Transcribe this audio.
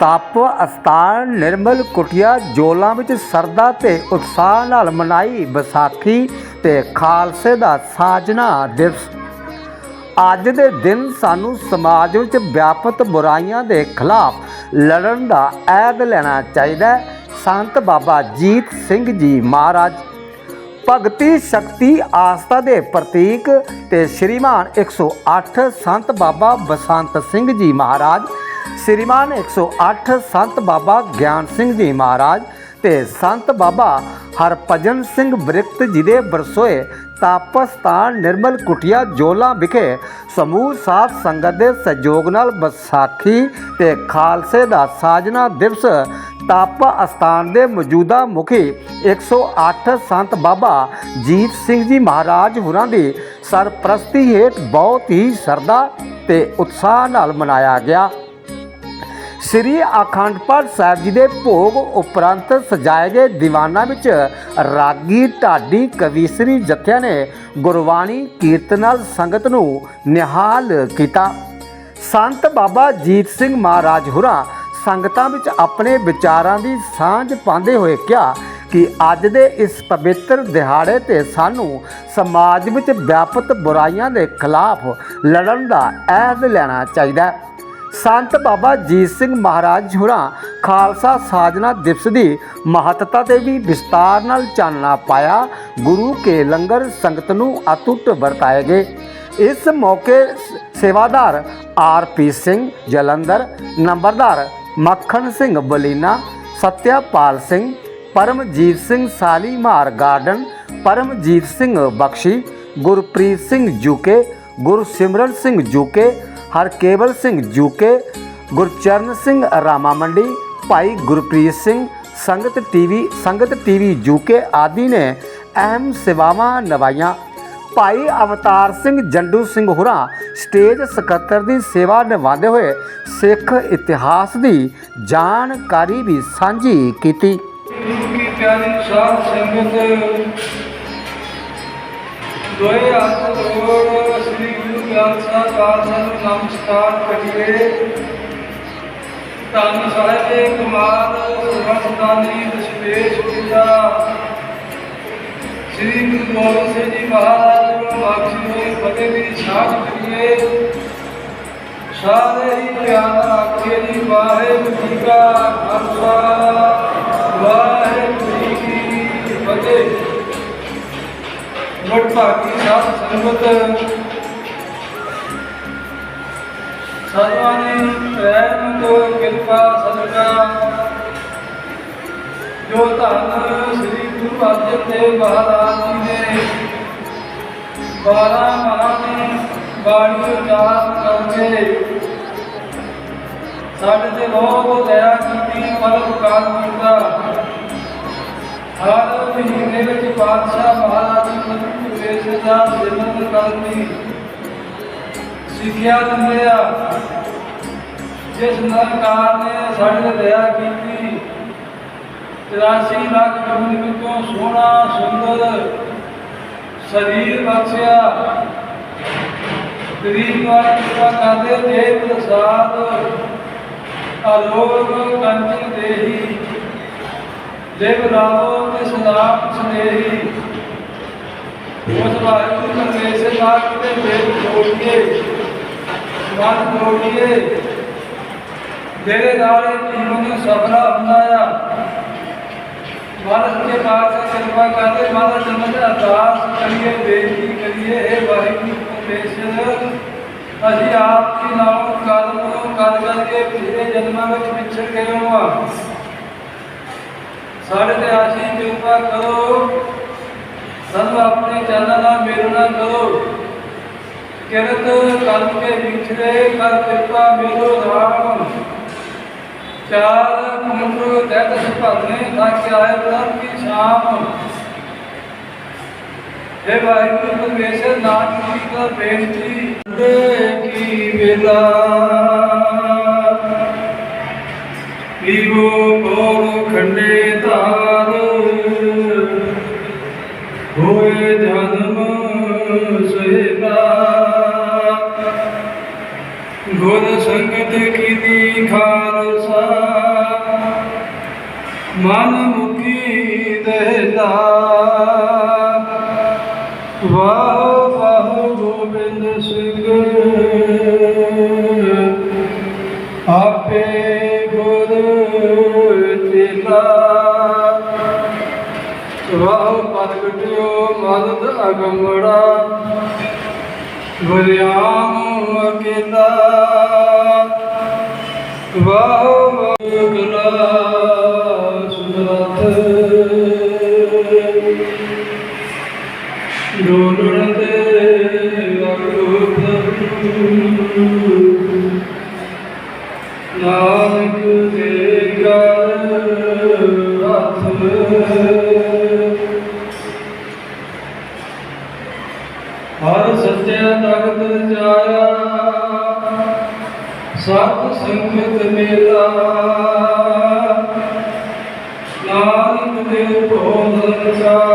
ਤਪ ਅਸਥਾਨ ਨਿਰਮਲ ਕੁਟਿਆ, ਜੋਲਾਂ ਵਿੱਚ ਸਰਦਾ ਤੇ ਉਤਸ਼ਾਹ ਨਾਲ ਮਨਾਈ ਵਿਸਾਖੀ ਤੇ ਖਾਲਸੇ ਦਾ ਸਾਜਨਾ ਦਿਵਸ। ਅੱਜ ਦੇ ਦਿਨ ਸਾਨੂੰ ਸਮਾਜ ਵਿੱਚ ਵਿਆਪਤ ਬੁਰਾਈਆਂ ਦੇ ਖਿਲਾਫ ਲੜਨ ਦਾ ਐਦ ਲੈਣਾ ਚਾਹੀਦਾ ਹੈ। ਸੰਤ ਬਾਬਾ ਜੀਤ ਸਿੰਘ ਜੀ ਮਹਾਰਾਜ, ਭਗਤੀ ਸ਼ਕਤੀ ਆਸਥਾ ਦੇ ਪ੍ਰਤੀਕ ਤੇ ਸ਼੍ਰੀਮਾਨ 108 ਸੰਤ ਬਾਬਾ ਬਸੰਤ ਸਿੰਘ ਜੀ ਮਹਾਰਾਜ ਸ਼੍ਰੀਮਾਨ 108 ਸੰਤ ਬਾਬਾ ਗਿਆਨ ਸਿੰਘ ਜੀ ਮਹਾਰਾਜ ਤੇ ਸੰਤ ਬਾਬਾ ਹਰਭਜਨ ਸਿੰਘ ਬ੍ਰਿਕਤ ਜੀ ਦੇ ਬਰਸੋਏ ਤਾਪਸਤਾਨ ਨਿਰਮਲ ਕੁਟਿਆ ਜੋਲਾ ਵਿਖੇ ਸਮੂਹ ਸਾਧ ਸੰਗਤ ਦੇ ਸਹਿਯੋਗ ਨਾਲ ਵਿਸਾਖੀ ਤੇ ਖਾਲਸੇ ਦਾ ਸਾਜਨਾ ਦਿਵਸ ਤਾਪ ਅਸਥਾਨ ਦੇ ਮੌਜੂਦਾ ਮੁਖੀ 108 ਸੰਤ ਬਾਬਾ ਜੀਤ ਸਿੰਘ ਜੀ ਮਹਾਰਾਜ ਹੁਰਾਂ ਦੀ ਸਰਪ੍ਰਸਤੀ ਹੇਠ ਬਹੁਤ ਹੀ ਸਰਦਾ ਤੇ ਉਤਸ਼ਾਹ ਨਾਲ ਮਨਾਇਆ ਗਿਆ। ਸ੍ਰੀ ਅਖੰਡ ਪਾਠ ਸਾਹਿਬ ਜੀ ਦੇ ਭੋਗ ਉਪਰੰਤ ਸਜਾਏ ਗਏ ਦੀਵਾਨਾਂ ਵਿੱਚ ਰਾਗੀ, ਢਾਡੀ ਕਵੀਸਰੀ ਜਥਿਆਂ ਨੇ ਗੁਰਬਾਣੀ, ਕੀਰਤਨ ਨਾਲ ਸੰਗਤ ਨੂੰ ਨਿਹਾਲ ਕੀਤਾ। ਸੰਤ ਬਾਬਾ ਜੀਤ ਸਿੰਘ ਮਹਾਰਾਜ ਹੁਰਾ ਸੰਗਤਾਂ ਵਿੱਚ ਆਪਣੇ ਵਿਚਾਰਾਂ ਦੀ ਸਾਂਝ ਪਾਉਂਦੇ ਹੋਏ ਕਿਹਾ ਕਿ ਅੱਜ ਦੇ ਇਸ ਪਵਿੱਤਰ ਦਿਹਾੜੇ ਤੇ ਸਾਨੂੰ ਸਮਾਜ ਵਿੱਚ ਵਿਆਪਕ ਬੁਰਾਈਆਂ ਦੇ ਖਿਲਾਫ ਲੜਨ ਦਾ ਅਹਿਦ ਲੈਣਾ ਚਾਹੀਦਾ ਹੈ। ਸੰਤ ਬਾਬਾ ਜੀਤ ਸਿੰਘ ਮਹਾਰਾਜ ਹੁਰਾਂ ਖਾਲਸਾ ਸਾਜਨਾ ਦਿਵਸ ਦੀ ਮਹੱਤਤਾ ਤੇ ਵੀ ਵਿਸਤਾਰ ਨਾਲ ਚਾਨਣਾ ਪਾਇਆ। ਗੁਰੂ ਕੇ ਲੰਗਰ ਸੰਗਤ ਨੂੰ ਅਤੁੱਟ ਵਰਤਾਏ ਗਏ। ਇਸ ਮੌਕੇ ਸ- ਸੇਵਾਦਾਰ ਆਰਪੀ ਸਿੰਘ ਜਲੰਧਰ, ਨੰਬਰਦਾਰ ਮੱਖਣ ਸਿੰਘ ਬਲੀਨਾ, ਸਤਿਆਪਾਲ ਸਿੰਘ, ਪਰਮਜੀਤ ਸਿੰਘ ਸਾਲੀਮਾਰ ਗਾਰਡਨ, ਪਰਮਜੀਤ ਸਿੰਘ ਬਖਸ਼ੀ, ਗੁਰਪ੍ਰੀਤ ਸਿੰਘ ਜੁਕੇ, ਗੁਰਸਿਮਰਨ ਸਿੰਘ ਜੁਕੇ ਹਰਕੇਵਲ ਸਿੰਘ ਜੂਕੇ, ਗੁਰਚਰਨ ਸਿੰਘ ਰਾਮਾ ਮੰਡੀ ਭਾਈ ਗੁਰਪ੍ਰੀਤ ਸਿੰਘ, ਸੰਗਤ ਟੀਵੀ ਸੰਗਤ ਟੀਵੀ ਜੂਕੇ ਆਦਿ ਨੇ ਅਹਿਮ ਸੇਵਾਵਾਂ ਨਿਭਾਈਆਂ। ਭਾਈ ਅਵਤਾਰ ਸਿੰਘ ਜੰਡੂ ਸਿੰਘ ਹੁਰਾਂ ਸਟੇਜ ਸਕੱਤਰ ਦੀ ਸੇਵਾ ਨਿਭਾਉਂਦੇ ਹੋਏ ਸਿੱਖ ਇਤਿਹਾਸ ਦੀ ਜਾਣਕਾਰੀ ਵੀ ਸਾਂਝੀ ਕੀਤੀ। ਪਿਆਰੀ ਸਾਧ ਸੰਗਤ, ਦੋਏ ਹੱਥ ਜੋੜ ਸ੍ਰੀ ਗੁਰੂ ਨੂੰ ਨਮਸਕਾਰ ਕਰੀਏ ਧੰਨ ਸਾਹਿਬੇ ਕਮਾਲ ਸਰਬਸਤਾਨੀ ਦਸ਼ਮੇਸ਼ ਪਿਤਾ ਸ੍ਰੀ ਗੁਰੂ ਗੋਬਿੰਦ ਸਿੰਘ ਜੀ ਮਹਾਰਾਜ ਨੂੰ ਬਖਸ਼ੀ ਹੋਈ ਫਤਿਹ ਦੀ ਸਾਧ ਕਰੀਏ। ਸਾਰੇ ਹੀ ਪਿਆਰ ਆਖੇ ਜੀ, ਵਾਹਿਗੁਰੂ ਜੀ ਕਾ ਖਾਲਸਾ। ਵਾਹਿਗੁਰੂ ਜੀ ਕੀ ਫਤਿਹ। ਮੁੜ ਭਾਗੀ ਸਾਧ ਸੰਗਤ ਸਾਧੂਆਂ ਰਹਿਮ ਤੋਂ ਕਿਰਪਾ ਸਦਕਾ। ਜੋ ਧੰਨ ਸ੍ਰੀ ਗੁਰੂ ਅਰਜਨ ਦੇਵ ਮਹਾਰਾਜ ਜੀ ਨੇ ਬਾਰਾਂ ਮਹਾਨ ਬਾਣੀ ਉਚਾਰਨ ਕਰਕੇ ਸਾਡੇ ਤੇ ਬਹੁਤ ਦਇਆ ਕੀਤੀ, ਪਰਉਪਕਾਰ ਕੀਤਾ। ਹਰ ਮਹੀਨੇ ਵਿੱਚ ਪਾਤਸ਼ਾਹ ਮਹਾਰਾਜ ਜੀ ਨੂੰ ਪ੍ਰਵੇਸ਼ ਦਾ ਸਿਮਰਨ ਕਰਨ ਦੀ ਸਿੱਖਿਆ ਦਿੰਦੇ ਆ ਜਿਸ ਨਿਰੰਕਾਰ ਨੇ ਸਾਡੇ ਤੇ ਦਇਆ ਕੀਤੀ 83 ਲੱਖ ਜਮਨ ਵਿੱਚੋਂ ਸੋਹਣਾ, ਸੁੰਦਰ ਸਰੀਰ ਬਖਸ਼ਿਆ। ਗਰੀਬ ਵਾਲੀ ਕਿਰਪਾ ਕਰਦੇ ਦੇਵ ਪ੍ਰਸਾਦ ਅਲੋਕ ਕੰਚਨ ਦੇਹੀ। ਦੇਵ ਰਾਵੋ ਤੇ ਸਦਾਮ ਸਨੇਹੀ। ਉਸ ਵਾਹਿਗੁਰੂ ਪਰਮੇਸ਼ਰ ਦਾ ਕਿਤੇ ਦੇਵ ਜੋੜੀਏ ਮਨ ਜੋੜੀਏ ਮੇਰੇ ਨਾਲ ਜੀਵਨ ਸਫਲਾ ਹੁੰਦਾ ਆ। ਮਹਾਰਾਜ ਕੇ ਪਾਸ ਕਿਰਪਾ ਕਰਦੇ ਮਹਾਰਾਜ ਜਨਮ ਦਾ ਅਰਦਾਸ ਕਰੀਏ, ਬੇਨਤੀ ਕਰੀਏ ਇਹ ਵਾਹਿਗੁਰੂ ਪਰਮੇਸ਼ਰ, ਅਸੀਂ ਆਪ ਕੀ ਨਾਮ ਕਰਮ ਕਰ ਕਰਕੇ ਪਿਛਲੇ ਜਨਮਾਂ ਵਿੱਚ ਵਿਛੜ ਗਏ ਹਾਂ ਸਾਡੇ ਤੇ ਆਸ਼ੀ ਕਿਰਪਾ ਕਰੋ। ਸਾਨੂੰ ਆਪਣੇ ਚਰਨਾਂ ਨਾਲ ਮੇਲਣਾ ਕਰੋ। ਕਿਰਤ ਕਰਮ ਕੇ ਵਿਛੜੇ ਕਰ ਕਿਰਪਾ ਮੇਰੋ ਰਾਮ। ਚਾਰ ਮੁੰਡੋ ਦੈਤ ਸੁਭਾਨੇ ਥਾਕੇ ਆਏ ਪ੍ਰਭ ਕੀ ਸ਼ਾਮ। हे ਵਾਹਿਗੁਰੂ ਪਰਮੇਸ਼ਰ, ਨਾਨਕ ਜੀ ਦਾ ਬੇਨਤੀ ਦੇ ਕੀ ਵੇਲਾ। ਪੀਵੋ ਕੋਲ ਖੰਡੇ ਧਾਰ, ਹੋਏ ਜਨਮ ਸੁਹੇਲਾ ਗੁਰ ਸੰਗਤ ਕੀਨੀ ਖਾਲਸਾ। ਮਨ ਮੁਕੀ ਦੇਦਾ ਵਾਹ ਵਾਹ ਗੋਬਿੰਦ ਸਿੰਘ। ਆਪੇ ਗੁਰ ਚੇਲਾ। ਵਾਹ ਪ੍ਰਗਟਿਓ ਮਦਦ ਅਗੰਮੜਾ। ਵਰਿਆਮ ਅਕੇਲਾ ਵਾਹ ਵਾਹ ਗਲਾ ਸੁਨਤ ਡੋਲਣ ਦੇ ਵਕੂ ਨਾਨਕ ਦੇ ਕਰ ਹੱਥ ਹਰ ਸੱਚਾ ਤਖਤ ਜਾਇਆ। ਸਤ ਸੰਗਤ ਮੇਲਾ। ਨਾਨਕ ਦੇ ਭੋਲ ਚਾਰ